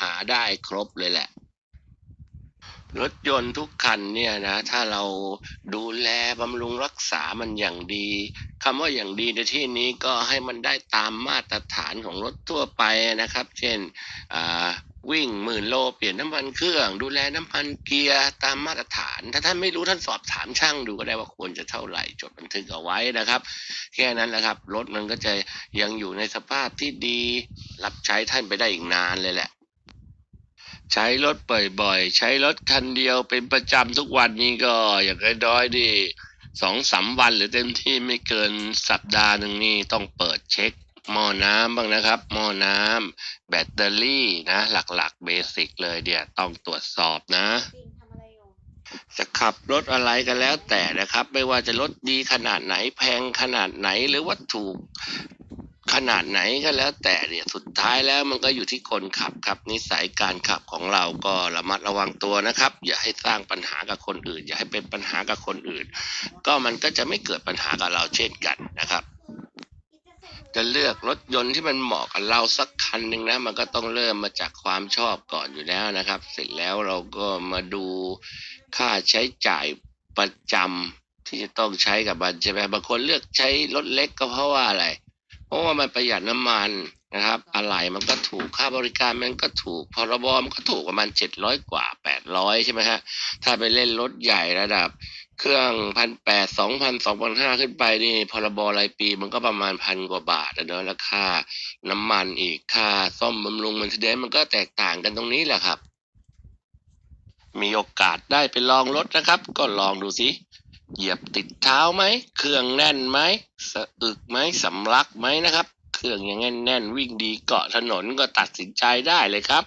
หาได้ครบเลยแหละ รถยนต์ทุกคันเนี่ยนะ ถ้าเราดูแลบำรุงรักษามันอย่างดีคำว่าอย่างดีในที่นี้ก็ให้มันได้ตามมาตรฐานของรถทั่วไปนะครับ เช่นวิ่งหมื่นโลเปลี่ยนน้ำมันเครื่อง ดูแลน้ำมันเกียร์ตามมาตรฐาน ถ้าท่านไม่รู้ท่านสอบถามช่างดูก็ได้ว่าควรจะเท่าไหร่จดบันทึกเอาไว้นะครับ แค่นั้นแหละครับรถมันก็จะยังอยู่ในสภาพที่ดี รับใช้ท่านไปได้อีกนานเลยแหละ ใช้รถบ่อยๆ ใช้รถคันเดียวเป็นประจำทุกวันนี้ก็อย่างน้อยๆดิสองสามวันหรือเต็มที่ไม่เกินสัปดาห์หนึ่งนี่ต้องเปิดเช็คหม้อน้ำบ้างนะครับหม้อน้ำแบตเตอรี่นะ หลักๆเบสิกเลยเดี๋ยวต้องตรวจสอบนะ จะขับรถอะไรก็แล้วแต่นะครับ ไม่ว่าจะรถดีขนาดไหนแพงขนาดไหนหรือว่าถูก ขนาดไหนก็แล้วแต่เนี่ยสุดท้ายแล้วมันก็อยู่ที่คนขับครับนิสัยการขับของเราก็ระมัดระวังตัวนะครับ อย่าให้สร้างปัญหากับคนอื่น อย่าให้เป็นปัญหากับคนอื่น ก็มันก็จะไม่เกิดปัญหากับเราเช่นกันนะครับ จะเลือกรถยนต์ที่มันเหมาะกับเราสักคันหนึ่งนะมันก็ต้องเริ่มมาจากความชอบก่อนอยู่แล้วนะครับ เสร็จแล้วเราก็มาดูค่าใช้จ่ายประจำที่จะต้องใช้กับมันใช่ไหมบางคนเลือกใช้รถเล็กก็เพราะว่าอะไร เพราะว่ามันประหยัดน้ำมันนะครับ อะไหล่มันก็ถูกค่าบริการมันก็ถูกพรบมันก็ถูกประมาณเจ็ดร้อยกว่าแปดร้อยใช่ไหมฮะถ้าไปเล่นรถใหญ่ระดับ เครื่องพันแปดสองพันสองพันห้าขึ้นไปนี่พรบรายปีมันก็ประมาณพันกว่าบาทอะเนอะแล้วค่าน้ำมันอีกค่าซ่อมบำรุงมันเดนมันก็แตกต่างกันตรงนี้แหละครับ มีโอกาสได้ไปลองรถนะครับ ก็ลองดูสิ เหยียบติดเท้าไหม เครื่องแน่นไหมสะอึกไหมสำลักไหมนะครับ เครื่องยังแน่นแน่นวิ่งดีเกาะถนนก็ตัดสินใจได้เลยครับ